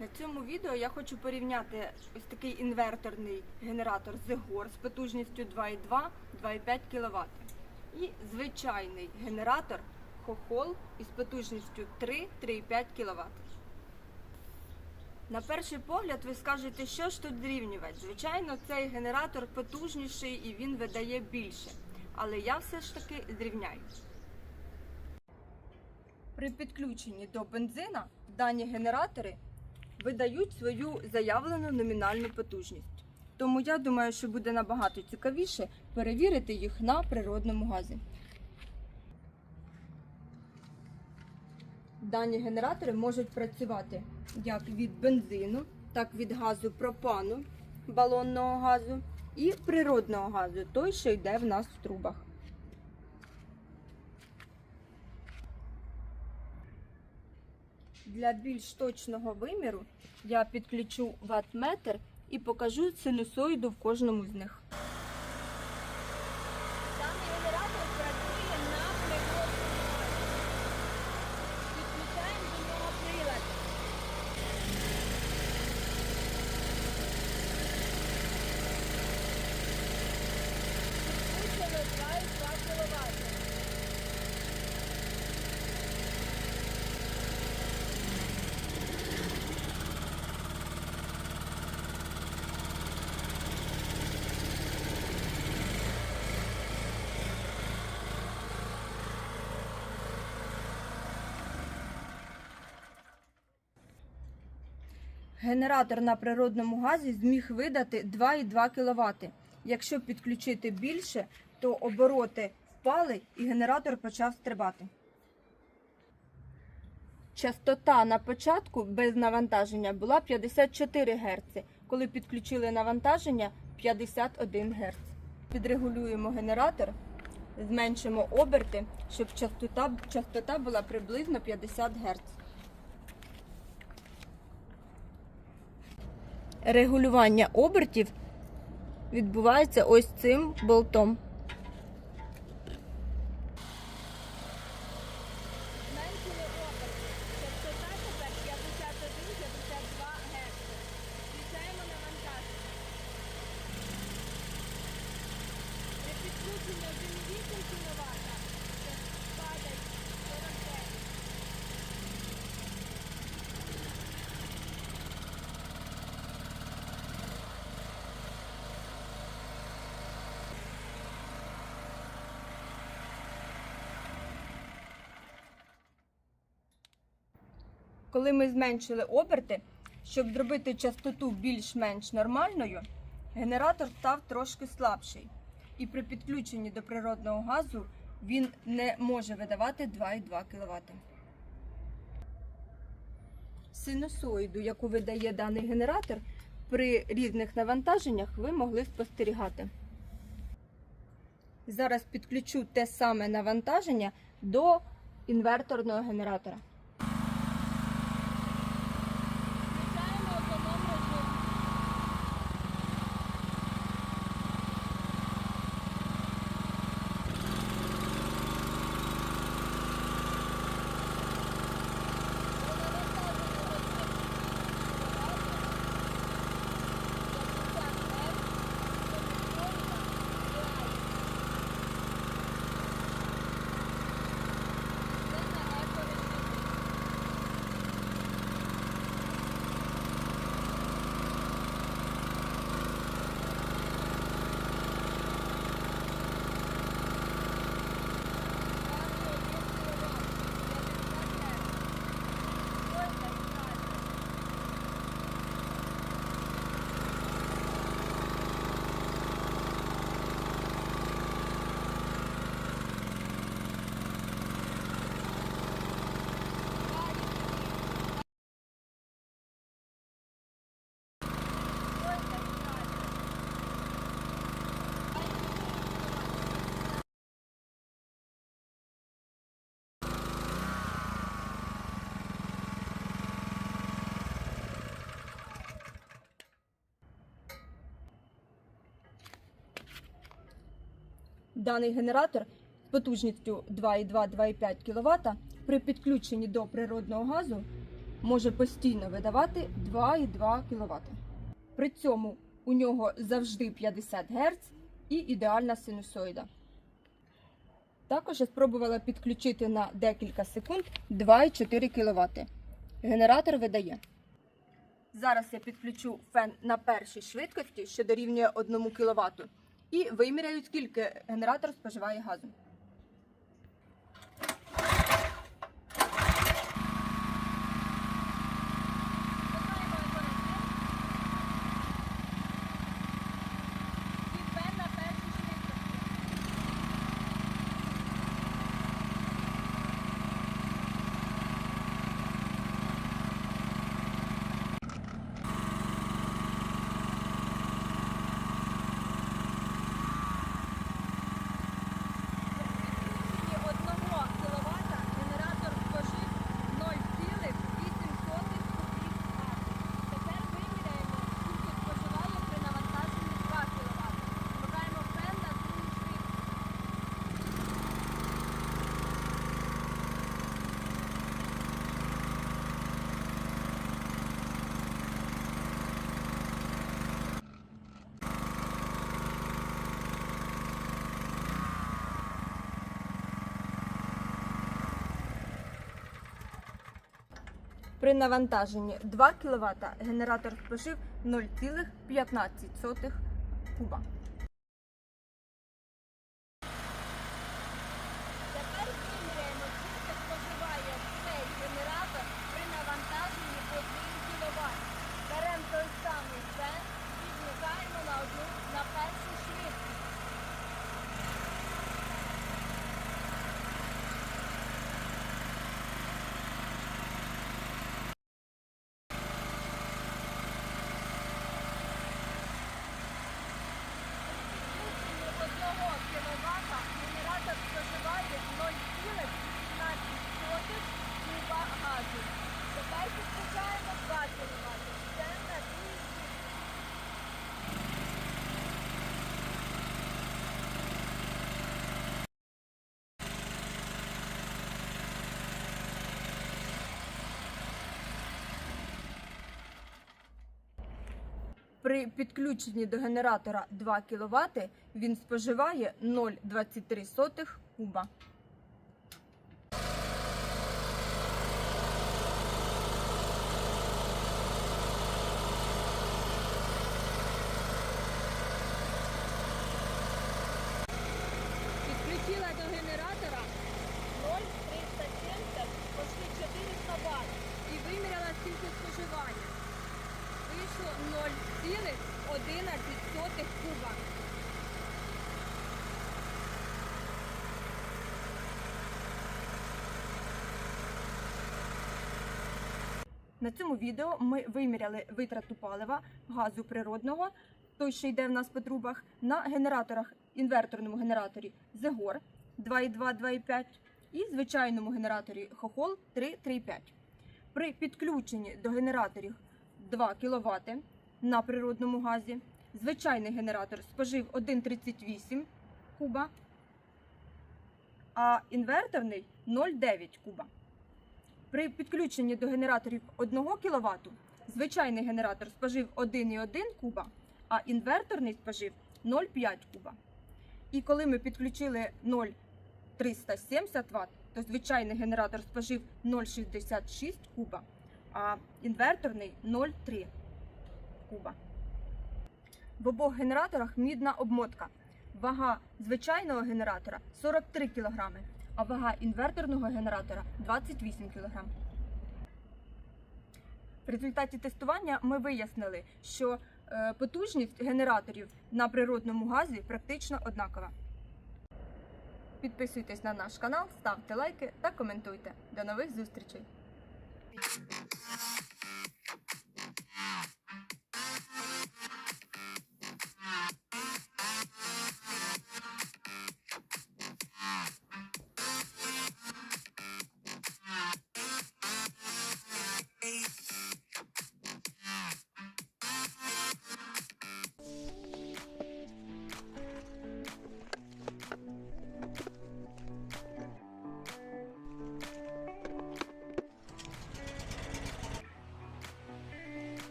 На цьому відео я хочу порівняти ось такий інверторний генератор Zegor з потужністю 2,2-2,5 кВт і звичайний генератор Хохол із потужністю 3-3,5 кВт. На перший погляд ви скажете, що ж тут зрівнювати. Звичайно, цей генератор потужніший і він видає більше. Але я все ж таки зрівняю. При підключенні до бензина дані генератори видають свою заявлену номінальну потужність. Тому я думаю, що буде набагато цікавіше перевірити їх на природному газі. Дані генератори можуть працювати як від бензину, так від газу пропану, балонного газу і природного газу, той, що йде в нас в трубах. Для більш точного виміру я підключу ватметр і покажу синусоїду в кожному з них. Даний генератор працює на природному газі. Підключаємо до нього прилад. Підключили 2,2 кВт. Генератор на природному газі зміг видати 2,2 кВт. Якщо підключити більше, то обороти впали і генератор почав стрибати. Частота на початку без навантаження була 54 Гц. Коли підключили навантаження 51 Гц. Підрегулюємо генератор, зменшимо оберти, щоб частота, частота була приблизно 50 Гц. Регулювання обертів відбувається ось цим болтом. Зменшили оберти. Частота тепер 51-52 Гц. Включаємо навантаження. При підключенні 1,8 кВт падає 49. Коли ми зменшили оберти, щоб зробити частоту більш-менш нормальною, генератор став трошки слабший. І при підключенні до природного газу він не може видавати 2,2 кВт. Синусоїду, яку видає даний генератор, при різних навантаженнях ви могли спостерігати. Зараз підключу те саме навантаження до інверторного генератора. Даний генератор з потужністю 2,2-2,5 кВт при підключенні до природного газу може постійно видавати 2,2 кВт. При цьому у нього завжди 50 Гц і ідеальна синусоїда. Також я спробувала підключити на декілька секунд 2,4 кВт. Генератор видає. Зараз я підключу фен на першій швидкості, що дорівнює 1 кВт, і виміряють, скільки генератор споживає газу. Підключенні 1 кВт генератор спожив 0,8 кубів газу. Тепер виміряємо, скільки споживає при навантаженні 2 кВт. Вмикаємо фен на другу швидкість. При навантаженні 2 кВт генератор спожив 0,15 куба. Тепер виміряємо, скільки споживає цей генератор при навантаженні 1 кВт. Беремо той самий фен і вмикаємо на одну на першу швидкість. Одного кіловата генератор споживає 0,15 куба газу. Тепер підключаємо 2 кВт. Це на другий При підключенні до генератора 2 кВт він споживає 0,23 куба. Підключила до генератора 0,370 почти 400 Вт і виміряла скільки споживання. Вийшло 0,11 куба. На цьому відео ми виміряли витрату палива газу природного, той, що йде в нас по трубах, на генераторах, інверторному генераторі Зегор 2,2-2,5 і звичайному генераторі Хохол 3,3,5. При підключенні до генераторів 2 кВт на природному газі звичайний генератор спожив 1,38 куба, а інверторний 0,9 куба. При підключенні до генераторів 1 кВт звичайний генератор спожив 1,1 куба, а інверторний спожив 0,5 куба. І коли ми підключили 0,370 Вт, то звичайний генератор спожив 0,66 куба, а інверторний 0,3 куба. В обох генераторах мідна обмотка. Вага звичайного генератора 43 кг, а вага інверторного генератора 28 кг. В результаті тестування ми вияснили, що е, потужність генераторів на природному газі практично однакова. Підписуйтесь на наш канал, ставте лайки та коментуйте. До нових зустрічей!